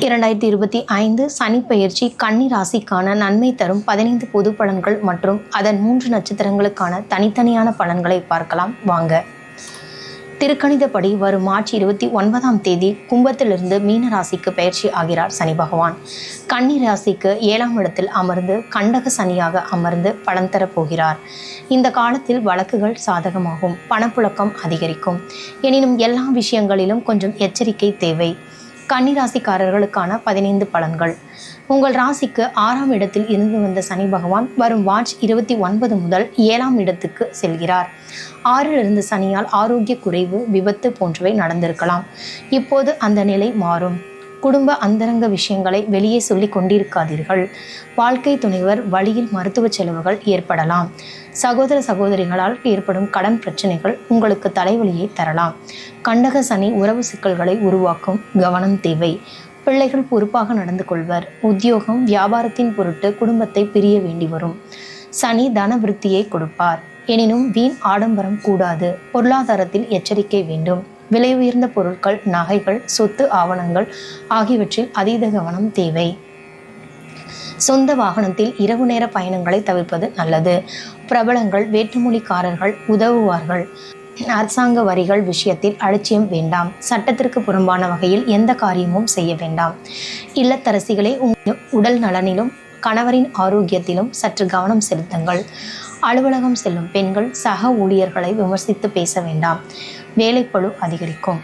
இரண்டாயிரத்தி இருபத்தி ஐந்து சனி பயிற்சி கன்னி ராசிக்கான நன்மை தரும் பதினைந்து பொது பலன்கள் மற்றும் அதன் மூன்று நட்சத்திரங்களுக்கான தனித்தனியான பலன்களை பார்க்கலாம். வாங்க. திருக்கணிதப்படி வரும் மார்ச் இருபத்தி ஒன்பதாம் தேதி கும்பத்திலிருந்து மீன ராசிக்கு பயிற்சி ஆகிறார் சனி பகவான். கன்னி ராசிக்கு ஏழாம் இடத்தில் அமர்ந்து கண்டக சனியாக அமர்ந்து பலன் தரப் போகிறார். இந்த காலத்தில் வழக்குகள் சாதகமாகும் பணப்புழக்கம் அதிகரிக்கும். எனினும் எல்லா விஷயங்களிலும் கொஞ்சம் எச்சரிக்கை தேவை. கன்னி ராசிக்காரர்களுக்கான பதினைந்து பலன்கள். உங்கள் ராசிக்கு ஆறாம் இடத்தில் இருந்து வந்த சனி பகவான் வரும் மார்ச் இருபத்தி ஒன்பது முதல் ஏழாம் இடத்துக்கு செல்கிறார். ஆறில் இருந்த சனியால் ஆரோக்கிய குறைவு விபத்து போன்றவை நடந்திருக்கலாம். இப்போது அந்த நிலை மாறும். குடும்ப அந்தரங்க விஷயங்களை வெளியே சொல்லி கொண்டிருக்காதீர்கள். வாழ்க்கை துணைவர் வழியில் மருத்துவ செலவுகள் ஏற்படலாம். சகோதர சகோதரிகளால் ஏற்படும் கடன் பிரச்சனைகள் உங்களுக்கு தலைவலியை தரலாம். கண்டக சனி உறவு சிக்கல்களை உருவாக்கும் கவனம் தேவை. பிள்ளைகள் பொறுப்பாக நடந்து கொள்வர். உத்தியோகம் வியாபாரத்தின் பொருட்டு குடும்பத்தை பிரிய வேண்டி வரும். சனி தன விருத்தியை கொடுப்பார். எனினும் வீண் ஆடம்பரம் கூடாது. பொருளாதாரத்தில் எச்சரிக்கை வேண்டும். விலை உயர்ந்த பொருட்கள் நகைகள் சொத்து ஆவணங்கள் ஆகியவற்றில் அதீத கவனம் தேவை. சொந்த வாகனத்தில் இரவு நேர பயணங்களை தவிர்ப்பது நல்லது. பிரபலங்கள் வேற்றுமொழிக்காரர்கள் உதவுவார்கள். அரசாங்க வரிகள் விஷயத்தில் அலட்சியம் வேண்டாம். சட்டத்திற்கு புறம்பான வகையில் எந்த காரியமும் செய்ய வேண்டாம். இல்லத்தரசிகளே உங்கள் உடல் நலனிலும் கணவரின் ஆரோக்கியத்திலும் சற்று கவனம் செலுத்துங்கள். அலுவலகம் செல்லும் பெண்கள் சக ஊழியர்களை விமர்சித்து பேச வேண்டாம். வேலைப்பளு அதிகரிக்கும்.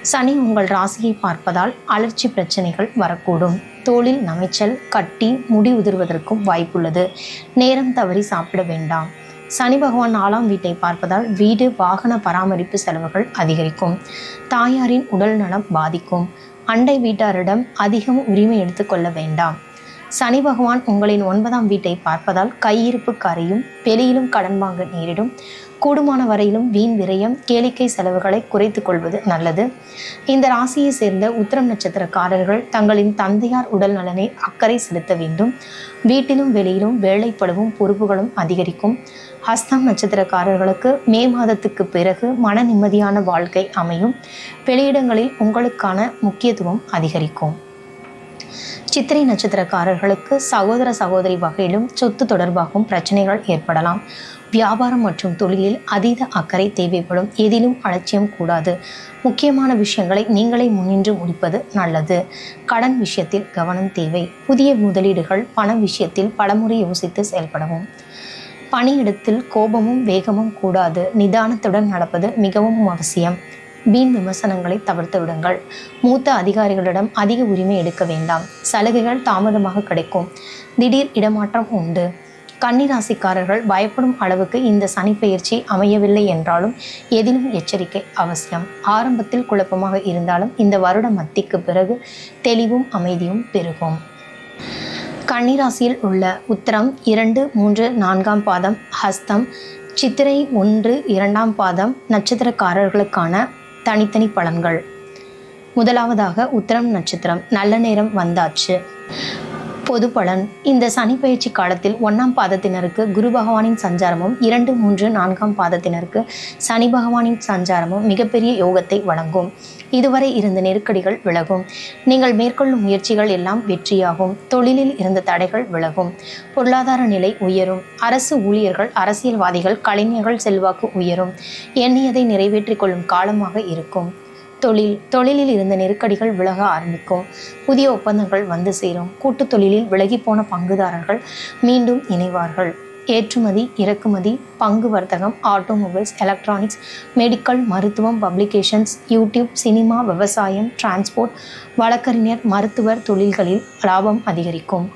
சனி உங்கள் ராசியை பார்ப்பதால் அலர்ச்சி பிரச்சனைகள் வரக்கூடும். தோளில் நமைச்சல் கட்டி முடி உதிர்வதற்கும் வாய்ப்புள்ளது. நேரம் தவறி சாப்பிட வேண்டாம். சனி பகவான் நாலாம் வீட்டை பார்ப்பதால் வீடு வாகன பராமரிப்பு செலவுகள் அதிகரிக்கும். தாயாரின் உடல் நலம் பாதிக்கும். அண்டை வீட்டாரிடம் அதிகம் உரிமை எடுத்துக்கொள்ள வேண்டாம். சனி பகவான் உங்களின் ஒன்பதாம் வீட்டை பார்ப்பதால் கையிருப்பு கரையும் வெளியிலும் கடன் வாங்க நேரிடும். கூடுமான வரையிலும் வீண் விரயம் கேளிக்கை செலவுகளை குறைத்து கொள்வது நல்லது. இந்த ராசியை சேர்ந்த உத்திரம் நட்சத்திரக்காரர்கள் தங்களின் தந்தையார் உடல் நலனை அக்கறை செலுத்த வேண்டும். வீட்டிலும் வெளியிலும் வேலைப்படவும் பொறுப்புகளும் அதிகரிக்கும். ஹஸ்தம் நட்சத்திரக்காரர்களுக்கு மே மாதத்துக்கு பிறகு மன நிம்மதியான வாழ்க்கை அமையும். வெளியிடங்களில் உங்களுக்கான முக்கியத்துவம் அதிகரிக்கும். சித்திரை நட்சத்திரக்காரர்களுக்கு சகோதர சகோதரி வகையிலும் சொத்து தொடர்பாகவும் பிரச்சனைகள் ஏற்படலாம். வியாபாரம் மற்றும் தொழிலில் அதீத அக்கறை தேவைப்படும். எதிலும் அலட்சியம் கூடாது. முக்கியமான விஷயங்களை நீங்களே முன்னின்று முடிப்பது நல்லது. கடன் விஷயத்தில் கவனம் தேவை. புதிய முதலீடுகள் பண விஷயத்தில் பலமுறை யோசித்து செயல்படவும். பணியிடத்தில் கோபமும் வேகமும் கூடாது. நிதானத்துடன் நடப்பது மிகவும் அவசியம். வீண் விமர்சனங்களை தவிர்த்து விடுங்கள். மூத்த அதிகாரிகளிடம் அதிக உரிமை எடுக்க வேண்டாம். சலுகைகள் தாமதமாக கிடைக்கும். திடீர் இடமாற்றம் உண்டு. கன்னிராசிக்காரர்கள் பயப்படும் அளவுக்கு இந்த சனி பெயர்ச்சி அமையவில்லை என்றாலும் எதிலும் எச்சரிக்கை அவசியம். ஆரம்பத்தில் குழப்பமாக இருந்தாலும் இந்த வருட மத்திக்கு பிறகு தெளிவும் அமைதியும் பெருகும். கன்னிராசியில் உள்ள உத்தரம் இரண்டு மூன்று நான்காம் பாதம் ஹஸ்தம் சித்திரை ஒன்று இரண்டாம் பாதம் நட்சத்திரக்காரர்களுக்கான தனித்தனி பலன்கள். முதலாவதாக உத்தரம் நட்சத்திரம். நல்ல நேரம் வந்தாச்சு. பொது பலன் இந்த சனி பயிற்சி காலத்தில் ஒன்றாம் பாதத்தினருக்கு குரு பகவானின் சஞ்சாரமும் இரண்டு மூன்று நான்காம் பாதத்தினருக்கு சனி பகவானின் சஞ்சாரமும் மிகப்பெரிய யோகத்தை வழங்கும். இதுவரை இருந்த நெருக்கடிகள் விலகும். நீங்கள் மேற்கொள்ளும் முயற்சிகள் எல்லாம் வெற்றியாகும். தொழிலில் இருந்த தடைகள் விலகும். பொருளாதார நிலை உயரும். அரசு ஊழியர்கள் அரசியல்வாதிகள் கலைஞர்கள் செல்வாக்கு உயரும். எண்ணியதை நிறைவேற்றிக் கொள்ளும் காலமாக இருக்கும். தொழில் தொழிலில் இருந்த நெருக்கடிகள் விலக ஆரம்பிக்கும். புதிய ஒப்பந்தங்கள் வந்து சேரும். கூட்டு தொழிலில் விலகி போன பங்குதாரர்கள் மீண்டும் இணைவார்கள். ஏற்றுமதி இறக்குமதி பங்கு வர்த்தகம் ஆட்டோமொபைல்ஸ் எலக்ட்ரானிக்ஸ் மெடிக்கல் மருத்துவம் பப்ளிகேஷன்ஸ் யூடியூப் சினிமா விவசாயம் டிரான்ஸ்போர்ட் வழக்கறிஞர் மருத்துவர் தொழில்களில் லாபம் அதிகரிக்கும்.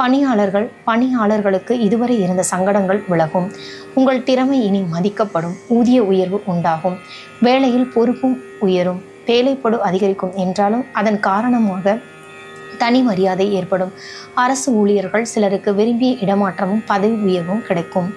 பணியாளர்கள் பணியாளர்களுக்கு இதுவரை இருந்த சங்கடங்கள் விலகும். உங்கள் திறமை இனி மதிக்கப்படும். ஊதிய உயர்வு உண்டாகும். வேலையில் பொறுப்பும் உயரும். வேலைப்படு அதிகரிக்கும் என்றாலும் அதன் காரணமாக தனி மரியாதை ஏற்படும். அரசு ஊழியர்கள் சிலருக்கு விரும்பிய இடமாற்றமும் பதவி உயர்வும் கிடைக்கும்.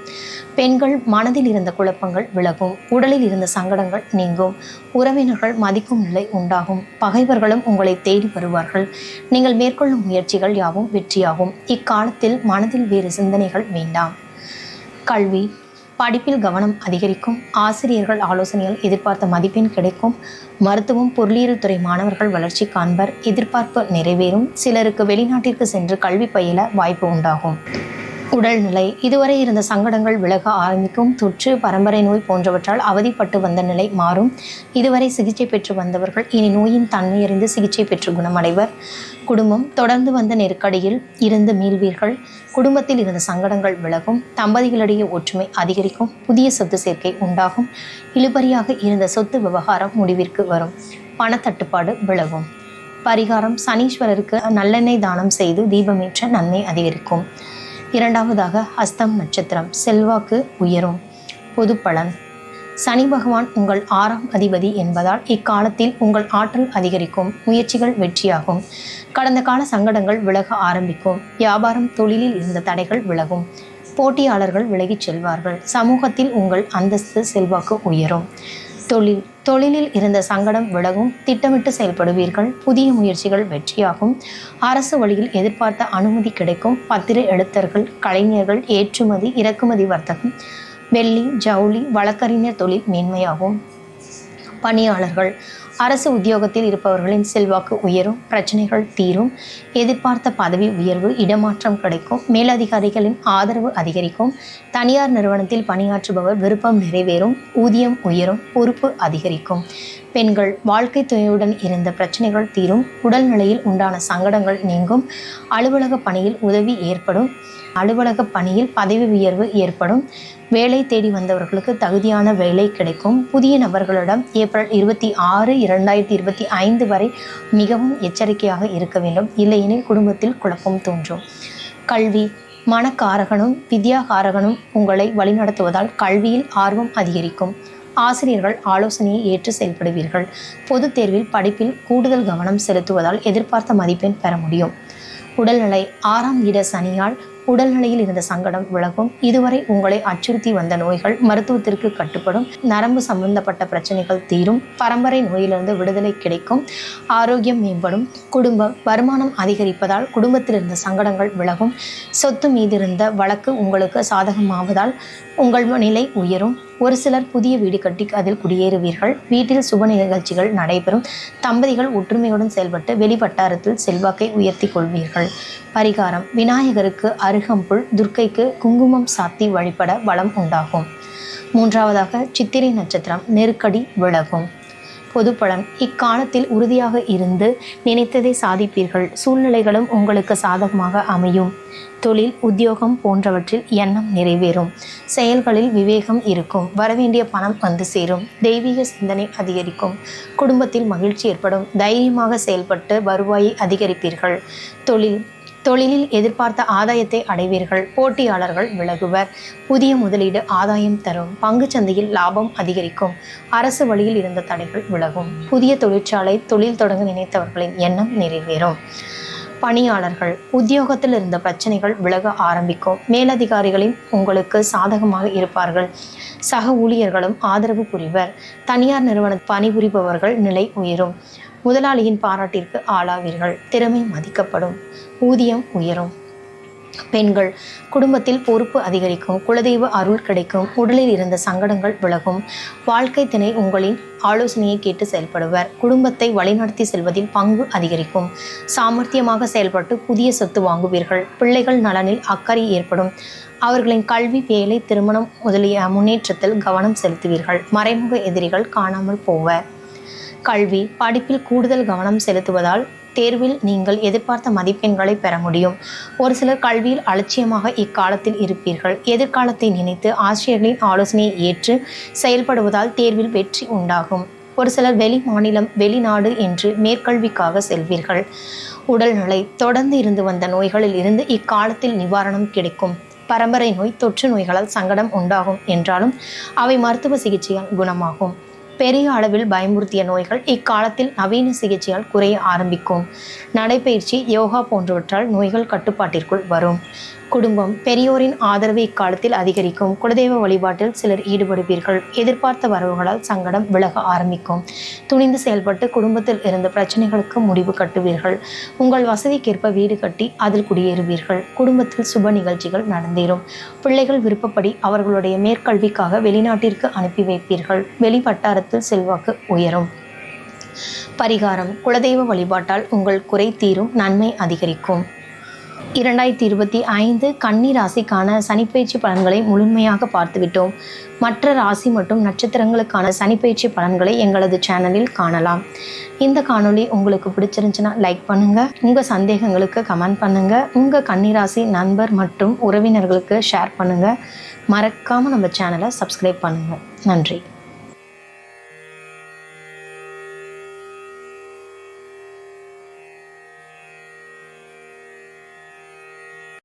பெண்கள் மனதில் இருந்த குழப்பங்கள் விலகும். உடலில் இருந்த சங்கடங்கள் நீங்கும். உறவினர்கள் மதிக்கும் நிலை உண்டாகும். பகைவர்களும் உங்களை தேடி வருவார்கள். நீங்கள் மேற்கொள்ளும் முயற்சிகள் யாவும் வெற்றியாகும். இக்காலத்தில் மனதில் வேறு சிந்தனைகள் வேண்டாம். கல்வி படிப்பில் கவனம் அதிகரிக்கும். ஆசிரியர்கள் ஆலோசனையால் எதிர்பார்த்த மதிப்பெண் கிடைக்கும். மருத்துவம் பொருளியல் துறை மாணவர்கள் வளர்ச்சி காண்பர். எதிர்பார்ப்பு நிறைவேறும். சிலருக்கு வெளிநாட்டிற்கு சென்று கல்வி பயில வாய்ப்பு உண்டாகும். உடல்நிலை. இதுவரை இருந்த சங்கடங்கள் விலக ஆரம்பிக்கும். தொற்று பரம்பரை நோய் போன்றவற்றால் அவதிப்பட்டு வந்த நிலை மாறும். இதுவரை சிகிச்சை பெற்று வந்தவர்கள் இனி நோயின் தன்மையறிந்து சிகிச்சை பெற்று குணமடைவர். குடும்பம் தொடர்ந்து வந்த நெருக்கடியில் இருந்து மீள்வீர்கள். குடும்பத்தில் இருந்த சங்கடங்கள் விலகும். தம்பதிகளிடையே ஒற்றுமை அதிகரிக்கும். புதிய சொத்து சேர்க்கை உண்டாகும். இழுபறியாக இருந்த சொத்து விவகாரம் முடிவிற்கு வரும். பணத்தட்டுப்பாடு விலகும். பரிகாரம் சனீஸ்வரருக்கு நல்லெண்ணெய் தானம் செய்து தீபமேற்ற நன்மை அதிகரிக்கும். இரண்டாவதாக ஹஸ்தம் நட்சத்திரம் செல்வாக்கு உயரும். பொது பலன். சனி பகவான் உங்கள் ஆறாம் அதிபதி என்பதால் இக்காலத்தில் உங்கள் ஆற்றல் அதிகரிக்கும் முயற்சிகள் வெற்றியாகும். கடந்த கால சங்கடங்கள் விலக ஆரம்பிக்கும். வியாபாரம் தொழிலில் இருந்த தடைகள் விலகும். போட்டியாளர்கள் விலகிச் செல்வார்கள். சமூகத்தில் உங்கள் அந்தஸ்து செல்வாக்கு உயரும். தொழில் தொழிலில் இருந்த சங்கடம் விலகும் திட்டமிட்டு செயல்படுவீர்கள் புதிய முயற்சிகள் வெற்றியாகும். அரசு வழியில் எதிர்பார்த்த அனுமதி கிடைக்கும். பத்திர எழுத்தர்கள் கலைஞர்கள் ஏற்றுமதி இறக்குமதி வர்த்தகம் வெள்ளி ஜவுளி வழக்கறிஞர் தொழில் மேன்மையாகும். பணியாளர்கள் அரசு உத்தியோகத்தில் இருப்பவர்களின் செல்வாக்கு உயரும் பிரச்சனைகள் தீரும் எதிர்பார்த்த பதவி உயர்வு இடமாற்றம் கிடைக்கும் மேலதிகாரிகளின் ஆதரவு அதிகரிக்கும் தனியார் நிறுவனத்தில் பணியாற்றுபவர் விருப்பம் நிறைவேறும் ஊதியம் உயரும் பொறுப்பு அதிகரிக்கும். பெண்கள் வாழ்க்கை துணையுடன் இருந்த பிரச்சனைகள் தீரும் உடல்நிலையில் உண்டான சங்கடங்கள் நீங்கும் அலுவலக பணியில் உதவி ஏற்படும் அலுவலக பணியில் பதவி உயர்வு ஏற்படும் வேலை தேடி வந்தவர்களுக்கு தகுதியான வேலை கிடைக்கும். புதிய நபர்களிடம் ஏப்ரல் இருபத்தி ஆறு இரண்டாயிரத்தி இருபத்தி ஐந்து வரை மிகவும் எச்சரிக்கையாக இருக்க வேண்டும். இல்லையெனில் குடும்பத்தில் குழப்பம் தோன்றும். கல்வி மனக்காரகனும் வித்யாகாரகனும் உங்களை வழிநடத்துவதால் கல்வியில் ஆர்வம் அதிகரிக்கும். ஆசிரியர்கள் ஆலோசனையை ஏற்று செயல்படுவீர்கள். பொதுத் தேர்வில் படிப்பில் கூடுதல் கவனம் செலுத்துவதால் எதிர்பார்த்த மதிப்பெண் பெற முடியும். உடல்நிலை ஆறாம் இட சனியால் உடல்நிலையில் இருந்த சங்கடம் விலகும். இதுவரை உங்களை அச்சுறுத்தி வந்த நோய்கள் மருத்துவத்திற்கு கட்டுப்படும். நரம்பு சம்பந்தப்பட்ட பிரச்சனைகள் தீரும். பரம்பரை நோயிலிருந்து விடுதலை கிடைக்கும். ஆரோக்கியம் மேம்படும். குடும்பம் வருமானம் அதிகரிப்பதால் குடும்பத்தில் இருந்த சங்கடங்கள் விலகும். சொத்து மீதிருந்த வழக்கு உங்களுக்கு சாதகமாவதால் உங்கள் நிலை உயரும். ஒரு சிலர் புதிய வீடு கட்டி அதில் குடியேறுவீர்கள். வீட்டில் சுப நிகழ்ச்சிகள் நடைபெறும். தம்பதிகள் ஒற்றுமையுடன் செயல்பட்டு வெளிவட்டாரத்தில் செல்வாக்கை உயர்த்தி கொள்வீர்கள். பரிகாரம். விநாயகருக்கு அருகம்புல் துர்க்கைக்கு குங்குமம் சாத்தி வழிபட வளம் உண்டாகும். மூன்றாவதாக சித்திரை நட்சத்திரம். நெருக்கடி விலகும். பொதுப்பலன் இக்காலத்தில் உறுதியாக இருந்து நினைத்ததை சாதிப்பீர்கள். சூழ்நிலைகளும் உங்களுக்கு சாதகமாக அமையும். தொழில் உத்தியோகம் போன்றவற்றில் எண்ணம் நிறைவேறும். செயல்களில் விவேகம் இருக்கும். வரவேண்டிய பணம் வந்து சேரும். தெய்வீக சிந்தனை அதிகரிக்கும். குடும்பத்தில் மகிழ்ச்சி ஏற்படும். தைரியமாக செயல்பட்டு வருவாயை அதிகரிப்பீர்கள். தொழில் தொழிலில் எதிர்பார்த்த ஆதாயத்தை அடைவீர்கள். போட்டியாளர்கள் விலகுவர். புதிய முதலீடு ஆதாயம் தரும். பங்கு சந்தையில் லாபம் அதிகரிக்கும். அரசு வழியில் இருந்த தடைகள் விலகும். புதிய தொழிற்சாலை தொழில் தொடங்க நினைத்தவர்களின் எண்ணம் நிறைவேறும். பணியாளர்கள் உத்தியோகத்தில் இருந்த பிரச்சனைகள் விலக ஆரம்பிக்கும். மேலதிகாரிகளின் உங்களுக்கு சாதகமாக இருப்பார்கள். சக ஊழியர்களும் ஆதரவு புரிவர். தனியார் நிறுவன பணிபுரிபவர்கள் நிலை உயரும். முதலாளியின் பாராட்டிற்கு ஆளாவீர்கள். திறமை மதிக்கப்படும். ஊதியம் உயரும். பெண்கள் குடும்பத்தில் பொறுப்பு அதிகரிக்கும். குலதெய்வ அருள் கிடைக்கும். உடலில் இருந்த சங்கடங்கள் விலகும். வாழ்க்கை திணை உங்களின் ஆலோசனையை கேட்டு செயல்படுவர். குடும்பத்தை வழிநடத்தி செல்வதில் பங்கு அதிகரிக்கும். சாமர்த்தியமாக செயல்பட்டு புதிய சொத்து வாங்குவீர்கள். பிள்ளைகள் நலனில் அக்கறை ஏற்படும். அவர்களின் கல்வி வேலை திருமணம் முதலிய முன்னேற்றத்தில் கவனம் செலுத்துவீர்கள். மறைமுக எதிரிகள் காணாமல் போவர். கல்வி படிப்பில் கூடுதல் கவனம் செலுத்துவதால் தேர்வில் நீங்கள் எதிர்பார்த்த மதிப்பெண்களை பெற முடியும். ஒரு சிலர் கல்வியில் அலட்சியமாக இக்காலத்தில் இருப்பீர்கள். எதிர்காலத்தை நினைத்து ஆசிரியர்களின் ஆலோசனையை ஏற்று செயல்படுவதால் தேர்வில் வெற்றி உண்டாகும். ஒரு சிலர் வெளி மாநிலம் வெளிநாடு என்று மேற்கல்விக்காக செல்வீர்கள். உடல்நிலை தொடர்ந்து இருந்து வந்த நோய்களில் இருந்து இக்காலத்தில் நிவாரணம் கிடைக்கும். பரம்பரை நோய் தொற்று நோய்களால் சங்கடம் உண்டாகும் என்றாலும் அவை மருத்துவ சிகிச்சையால் குணமாகும். பெரிய அளவில் பயமுறுத்திய நோய்கள் இக்காலத்தில் நவீன சிகிச்சையால் குறைய ஆரம்பிக்கும். நடைப்பயிற்சி யோகா போன்றவற்றால் நோய்கள் கட்டுப்பாட்டிற்குள் வரும். குடும்பம் பெரியோரின் ஆதரவு இக்காலத்தில் அதிகரிக்கும். குலதெய்வ வழிபாட்டில் சிலர் ஈடுபடுவீர்கள். எதிர்பார்த்த வரவுகளால் சங்கடம் விலக ஆரம்பிக்கும். துணிந்து செயல்பட்டு குடும்பத்தில் இருந்த பிரச்சனைகளுக்கு முடிவு கட்டுவீர்கள். உங்கள் வசதிக்கேற்ப வீடு கட்டி அதில் குடியேறுவீர்கள். குடும்பத்தில் சுப நிகழ்ச்சிகள் நடந்தேறும். பிள்ளைகள் விருப்பப்படி அவர்களுடைய மேற்கல்விக்காக வெளிநாட்டிற்கு அனுப்பி வைப்பீர்கள். வெளி வட்டாரத்தில் செல்வாக்கு உயரும். பரிகாரம். குலதெய்வ வழிபாட்டால் உங்கள் குறை தீரும் நன்மை அதிகரிக்கும். இரண்டாயிரத்தி இருபத்தி ஐந்து கன்னி ராசிக்கான சனிப்பயிற்சி பலன்களை முழுமையாக பார்த்துவிட்டோம். மற்ற ராசி மற்றும் நட்சத்திரங்களுக்கான சனிப்பயிற்சி பலன்களை எங்களது சேனலில் காணலாம். இந்த காணொளி உங்களுக்கு பிடிச்சிருந்துச்சுன்னா லைக் பண்ணுங்கள் உங்கள் சந்தேகங்களுக்கு கமெண்ட் பண்ணுங்கள் உங்கள் கன்னிராசி நண்பர் மற்றும் உறவினர்களுக்கு ஷேர் பண்ணுங்கள் மறக்காமல் நம்ம சேனலை சப்ஸ்கிரைப் பண்ணுங்கள் நன்றி.